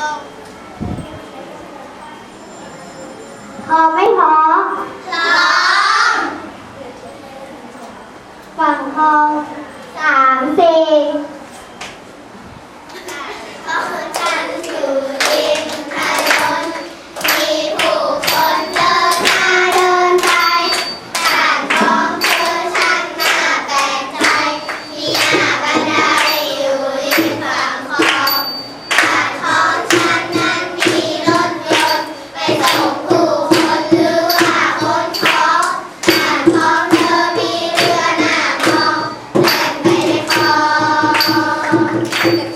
ตก พอไม่พอสองฝั่งทอสามสี่ Gracias.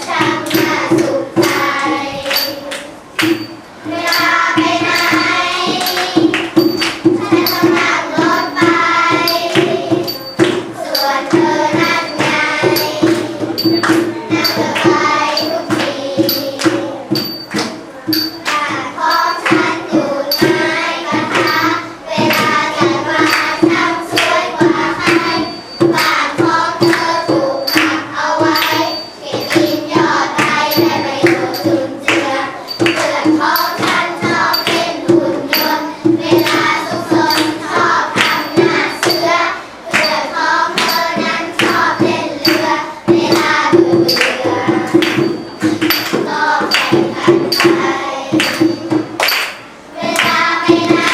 いな